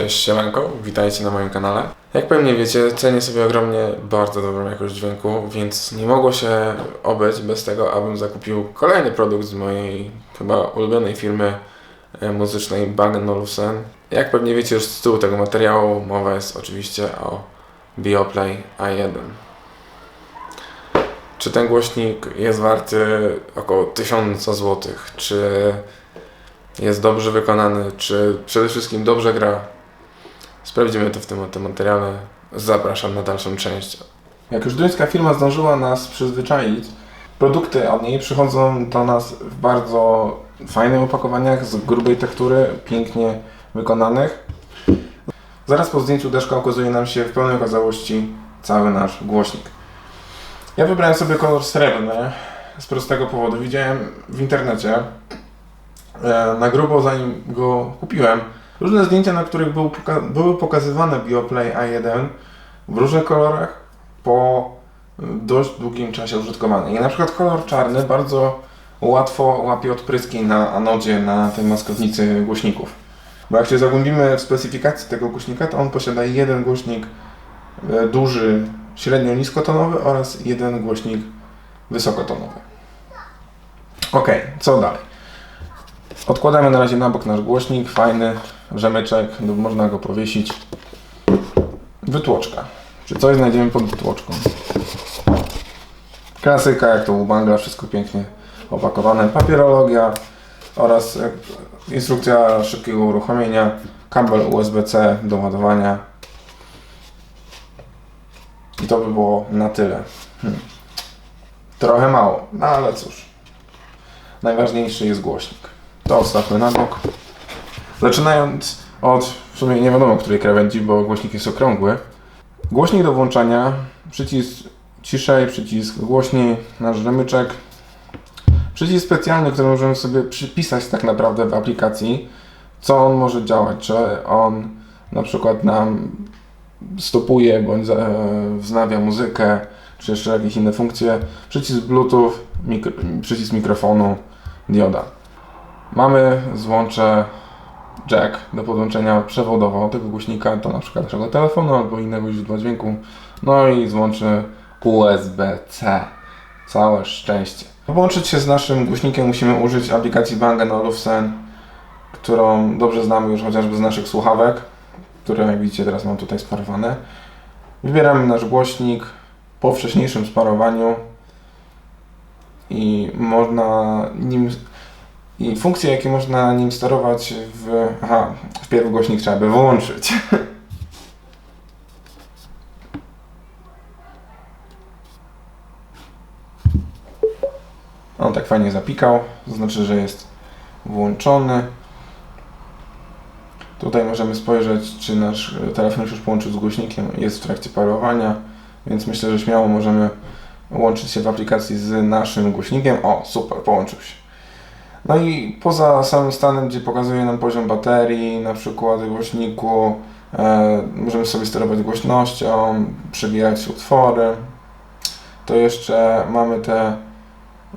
Cześć, siemanko, witajcie na moim kanale. Jak pewnie wiecie, cenię sobie ogromnie bardzo dobrą jakość dźwięku, więc nie mogło się obyć bez tego, abym zakupił kolejny produkt z mojej chyba ulubionej firmy e, muzycznej Bang Olufsen. Jak pewnie wiecie już z tyłu tego materiału, mowa jest oczywiście o Bioplay A1. Czy ten głośnik jest warty około 1000 zł? Czy jest dobrze wykonany? Czy przede wszystkim dobrze gra? Sprawdzimy to w tym, tym materiale. Zapraszam na dalszą część. Jak już duńska firma zdążyła nas przyzwyczaić, produkty od niej przychodzą do nas w bardzo fajnych opakowaniach, z grubej tektury, pięknie wykonanych. Zaraz po zdjęciu deszka okazuje nam się w pełnej okazałości cały nasz głośnik. Ja wybrałem sobie kolor srebrny z prostego powodu. Widziałem w internecie e, na grubo zanim go kupiłem różne zdjęcia, na których był poka- były pokazywane Bioplay A1 w różnych kolorach po y, dość długim czasie użytkowania. I na przykład kolor czarny bardzo łatwo łapie odpryski na anodzie na tej maskownicy głośników. Bo jak się zagłębimy w specyfikację tego głośnika, to on posiada jeden głośnik e, duży, średnio niskotonowy oraz jeden głośnik wysokotonowy. Ok, co dalej? Odkładamy na razie na bok nasz głośnik, fajny rzemyczek, no, można go powiesić. Wytłoczka. Czy coś znajdziemy pod wytłoczką? Klasyka, jak to u Bangla, wszystko pięknie opakowane. Papierologia oraz instrukcja szybkiego uruchomienia, kabel USB-C do ładowania. I to by było na tyle. Hmm. Trochę mało, no ale cóż. Najważniejszy jest głośnik. To odstawmy na bok. Zaczynając od w sumie nie wiadomo której krawędzi, bo głośnik jest okrągły. Głośnik do włączania, przycisk ciszej, przycisk głośniej, nasz rzemyczek. Przycisk specjalny, który możemy sobie przypisać tak naprawdę w aplikacji, co on może działać, czy on na przykład nam stopuje bądź za- wznawia muzykę, czy jeszcze jakieś inne funkcje. Przycisk Bluetooth, mikro, przycisk mikrofonu, dioda. Mamy złącze jack do podłączenia przewodowo tego głośnika do na przykład naszego telefonu albo innego źródła dźwięku. No i złącze USB-C. Całe szczęście. By Połączyć się z naszym głośnikiem musimy użyć aplikacji Bang Olufsen, którą dobrze znamy już chociażby z naszych słuchawek, które jak widzicie teraz mam tutaj sparowane. Wybieramy nasz głośnik po wcześniejszym sparowaniu i można nim i funkcje, jakie można nim sterować w... Aha, wpierw głośnik trzeba by wyłączyć. On tak fajnie zapikał, to znaczy, że jest włączony. Tutaj możemy spojrzeć, czy nasz telefon już połączył z głośnikiem, jest w trakcie parowania, więc myślę, że śmiało możemy łączyć się w aplikacji z naszym głośnikiem. O, super, połączył się. No i poza samym stanem, gdzie pokazuje nam poziom baterii, na przykład głośniku, e, możemy sobie sterować głośnością, przebijać utwory, to jeszcze mamy te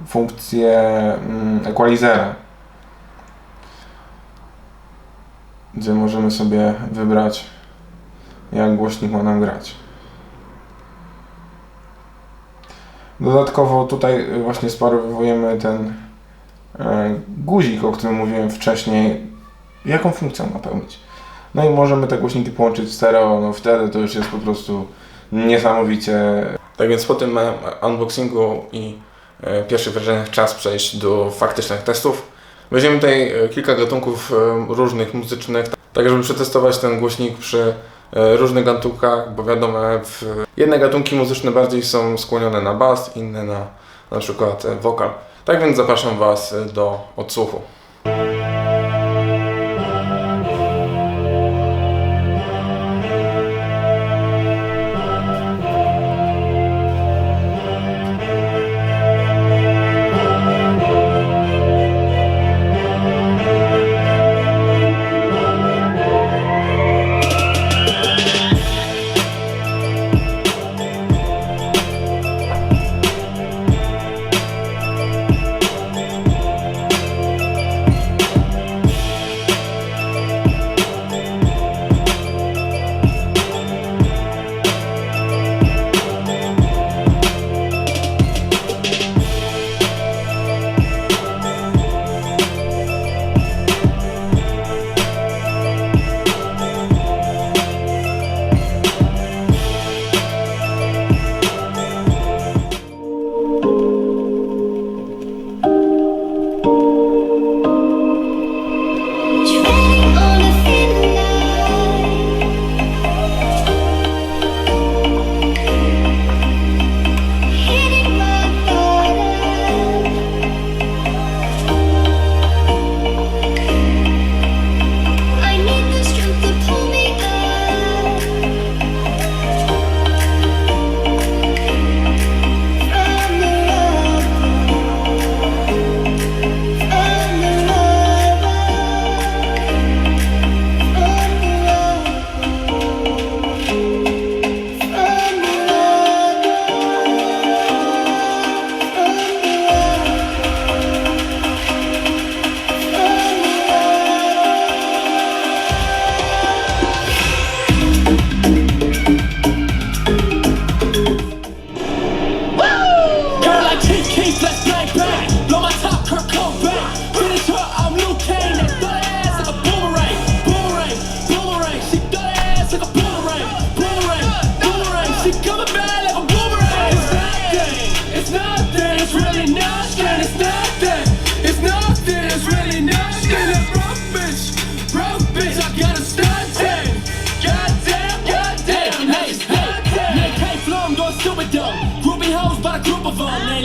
funkcje mm, equalizera, gdzie możemy sobie wybrać, jak głośnik ma nam grać. Dodatkowo tutaj właśnie sparowujemy ten guzik, o którym mówiłem wcześniej, jaką funkcję ma pełnić. No i możemy te głośniki połączyć stereo, no wtedy to już jest po prostu niesamowicie. Tak więc po tym małym unboxingu i e, pierwszych wrażeniach czas przejść do faktycznych testów. Weźmiemy tutaj e, kilka gatunków e, różnych muzycznych, tak żeby przetestować ten głośnik przy e, różnych gatunkach, bo wiadomo, jedne gatunki muzyczne bardziej są skłonione na bas, inne na na przykład e, wokal. Tak więc zapraszam Was do odsłuchu.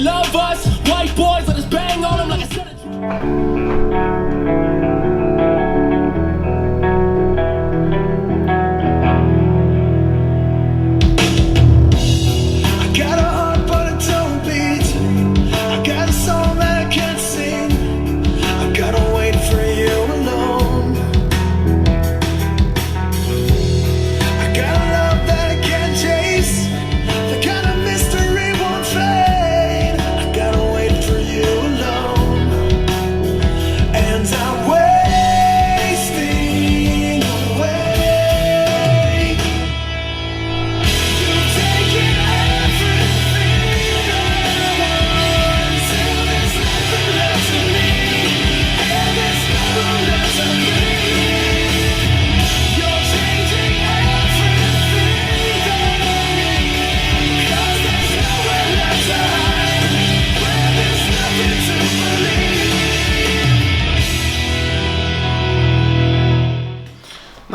Love us. White boys,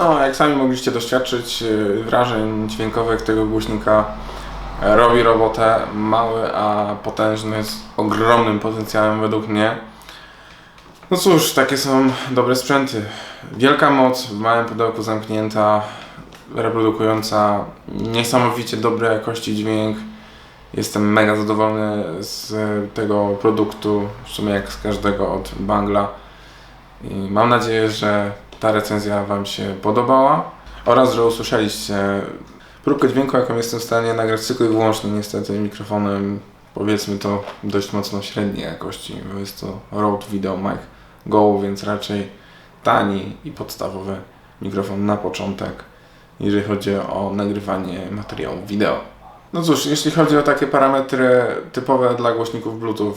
No, jak sami mogliście doświadczyć yy, wrażeń dźwiękowych tego głośnika, e, robi robotę. Mały, a potężny, z ogromnym potencjałem według mnie. No cóż, takie są dobre sprzęty. Wielka moc w małym pudełku zamknięta, reprodukująca niesamowicie dobrej jakości dźwięk. Jestem mega zadowolony z tego produktu, w sumie jak z każdego od Bangla. I mam nadzieję, że ta recenzja Wam się podobała oraz, że usłyszeliście próbkę dźwięku, jaką jestem w stanie nagrać tylko i wyłącznie niestety mikrofonem powiedzmy to dość mocno średniej jakości, bo jest to Rode Video Mic Go, więc raczej tani i podstawowy mikrofon na początek, jeżeli chodzi o nagrywanie materiałów wideo. No cóż, jeśli chodzi o takie parametry typowe dla głośników Bluetooth,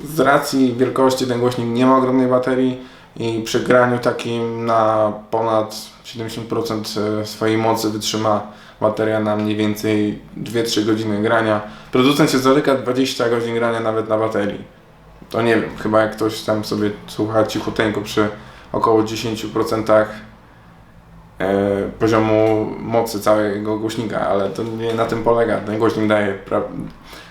yy, z racji wielkości ten głośnik nie ma ogromnej baterii i przy graniu takim na ponad 70% swojej mocy wytrzyma bateria na mniej więcej 2-3 godziny grania. Producent się zaryka 20 godzin grania nawet na baterii. To nie wiem, chyba jak ktoś tam sobie słucha cichuteńko przy około 10% e, poziomu mocy całego głośnika, ale to nie na tym polega. Ten głośnik daje pra-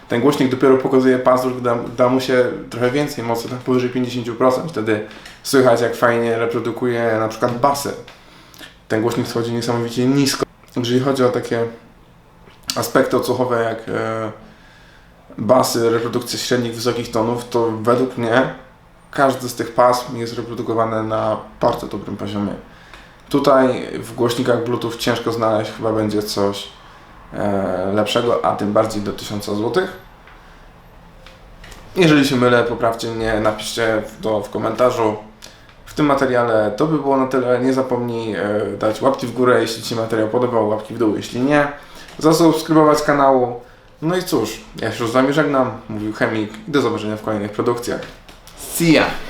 ten głośnik dopiero pokazuje gdy da, da mu się trochę więcej mocy, tak powyżej 50%. Wtedy słychać jak fajnie reprodukuje na przykład basy. Ten głośnik schodzi niesamowicie nisko. Jeżeli chodzi o takie aspekty odsłuchowe jak e, basy, reprodukcja średnich, wysokich tonów, to według mnie każdy z tych pasm jest reprodukowany na bardzo dobrym poziomie. Tutaj w głośnikach Bluetooth ciężko znaleźć chyba będzie coś e, lepszego, a tym bardziej do 1000 zł. Jeżeli się mylę, poprawcie mnie, napiszcie to w komentarzu. W tym materiale to by było na tyle. Nie zapomnij e, dać łapki w górę, jeśli Ci materiał podobał, łapki w dół, jeśli nie. Zasubskrybować kanału. No i cóż, ja się już z Wami żegnam. Mówił Chemik do zobaczenia w kolejnych produkcjach. See ya!